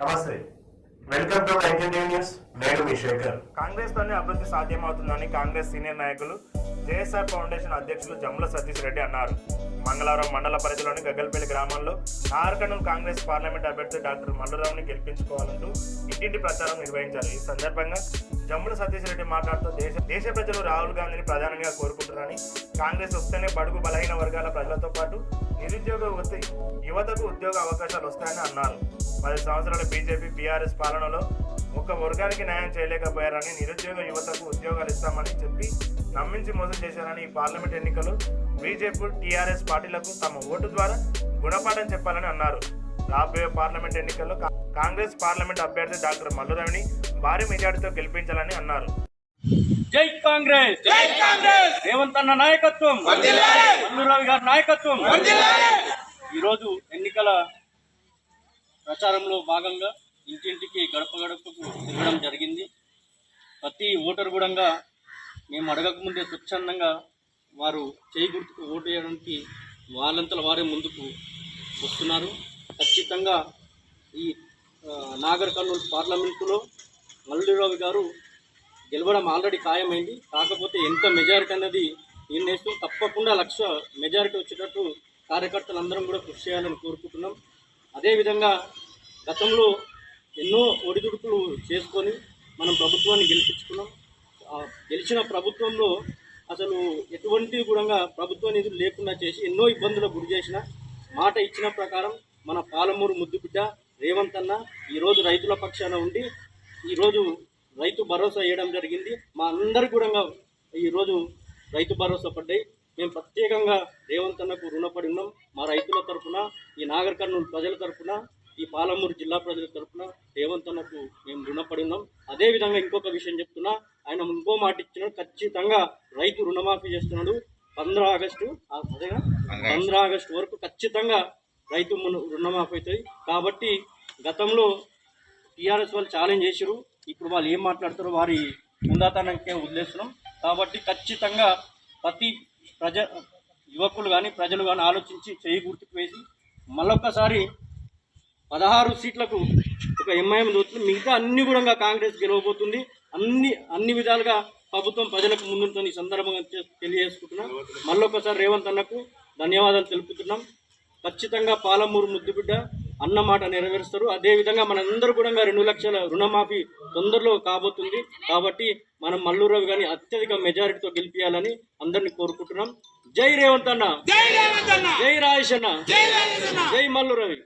నమస్తే. Welcome to nineteen news. నేను మీ శేఖర్. కాంగ్రెస్ తోనే అభివృద్ధి సాధ్యమవుతుందని కాంగ్రెస్ సీనియర్ నాయకులు జేఎస్ఆర్ ఫౌండేషన్ అధ్యక్షులు జమ్ముల సతీష్ రెడ్డి అన్నారు. మంగళవారం మండల పరిధిలోని గగ్గల్పల్లి గ్రామంలో నార్కను కాంగ్రెస్ పార్లమెంట్ అభ్యర్థి డాక్టర్ మల్లురావుని గెలిపించుకోవాలంటూ ఇంటింటి ప్రచారం నిర్వహించారు. ఈ సందర్భంగా జమ్ముల సతీష్ రెడ్డి మాట్లాడుతూ దేశ దేశ ప్రజలు రాహుల్ గాంధీని ప్రధానంగా కోరుకుంటున్నారని కాంగ్రెస్ వస్తేనే బడుగు బలహీన వర్గాల ప్రజలతో పాటు నిరుద్యోగ యువత యువతకు ఉద్యోగ అవకాశాలు వస్తాయని అన్నారు. పది సంవత్సరాల బీజేపీ బీఆర్ఎస్ పాలనలో ఒక వర్గానికి న్యాయం చేయలేకపోయారని నిరుద్యోగ యువతకు ఉద్యోగాలు ఇస్తామని చెప్పి నమ్మించి మోసం చేశారని ఈ పార్లమెంట్ ఎన్నికలు బీజేపీ టీఆర్ఎస్ పార్టీలకు తమ ఓటు ద్వారా గుణపాఠం చెప్పాలని అన్నారు. రాబోయే పార్లమెంట్ ఎన్నికల్లో కాంగ్రెస్ పార్లమెంట్ అభ్యర్థి డాక్టర్ మల్లురవిని భారీ మెజార్టీతో గెలిపించాలని అన్నారు. జై కాంగ్రెస్! జై కాంగ్రెస్! రేవంత్ అన్న నాయకత్వం! మల్లురావి గారి నాయకత్వం! ఈరోజు ఎన్నికల ప్రచారంలో భాగంగా ఇంటింటికి గడప గడపకు తిరగడం జరిగింది. ప్రతి ఓటరు కూడా మేము అడగకముందే స్వచ్ఛందంగా వారు చేయి గుర్తుకు ఓటు వేయడానికి వాళ్ళంతల వారే ముందుకు వస్తున్నారు. ఖచ్చితంగా ఈ నాగర్ కర్నూలు పార్లమెంటులో మల్లిరావు గారు గెలవడం ఆల్రెడీ ఖాయమైంది. కాకపోతే ఎంత మెజారిటీ అనేది నిర్ణయిస్తూ తప్పకుండా లక్ష మెజారిటీ వచ్చేటట్టు కార్యకర్తలందరం కూడా కృషి చేయాలని కోరుకుంటున్నాం. అదేవిధంగా గతంలో ఎన్నో ఒడిదుడుకులు చేసుకొని మనం ప్రభుత్వాన్ని గెలిపించుకున్నాం. గెలిచిన ప్రభుత్వంలో అసలు ఎటువంటి కూడా ప్రభుత్వ నిధులు లేకుండా చేసి ఎన్నో ఇబ్బందులకు గురి చేసిన మాట ఇచ్చిన ప్రకారం మన పాలమూరు ముద్దుబిడ్డ రేవంత్ అన్న ఈరోజు రైతుల పక్షాన ఉండి ఈరోజు రైతు భరోసా వేయడం జరిగింది. మా అందరికి కూడా ఈరోజు రైతు భరోసా పడ్డాయి. మేము ప్రత్యేకంగా రేవంత్ అన్నకు రుణపడి ఉన్నాం. మా రైతుల తరఫున ఈ నాగర్ కర్నూలు ప్రజల తరఫున ఈ పాలమూరు జిల్లా ప్రజల తరఫున రేవంత్ అన్నకు మేము రుణపడి ఉన్నాం అదేవిధంగా ఇంకొక విషయం చెప్తున్నా ఆయన ఇంకో మాట ఇచ్చినాడు ఖచ్చితంగా రైతు రుణమాఫీ చేస్తున్నాడు. పంద్రా ఆగస్టు ఆ, అదేనా పంద్రా ఆగస్టు. వరకు ఖచ్చితంగా రైతు రుణమాఫీ అవుతుంది కాబట్టి గతంలో టీఆర్ఎస్ వాళ్ళు ఛాలెంజ్ చేసిరు ఇప్పుడు వాళ్ళు ఏం మాట్లాడతారో వారి ముందాతనానికే వదిలేస్తున్నాం. కాబట్టి ఖచ్చితంగా ప్రతి ప్రజ యువకులు కానీ ప్రజలు కానీ ఆలోచించి చేయి గుర్తుకు వేసి మళ్ళొక్కసారి పదహారు సీట్లకు ఒక ఎంఐఎం దొరుకుతుంది మిగతా అన్ని కూడా కాంగ్రెస్ గెలవబోతుంది. అన్ని అన్ని విధాలుగా ప్రభుత్వం ప్రజలకు ముందుంటుంది ఈ సందర్భంగా తెలియజేసుకుంటున్నాం. మళ్ళొకసారి రేవంత్ అన్నకు ధన్యవాదాలు తెలుపుతున్నాం. ఖచ్చితంగా పాలమూరు ముద్దుబిడ్డ అన్న మాట నెరవేరుస్తారు. అదేవిధంగా మనందరూ కూడా రెండు లక్షల రుణమాఫీ తొందరలో కాబోతుంది. కాబట్టి మనం మల్లూరావు గారిని అత్యధిక మెజారిటీతో గెలిపించాలని అందరినీ కోరుకుంటున్నాం. జై రేవంత్ అన్న. జై రాజేష్ అన్న. జై మల్లు రవి.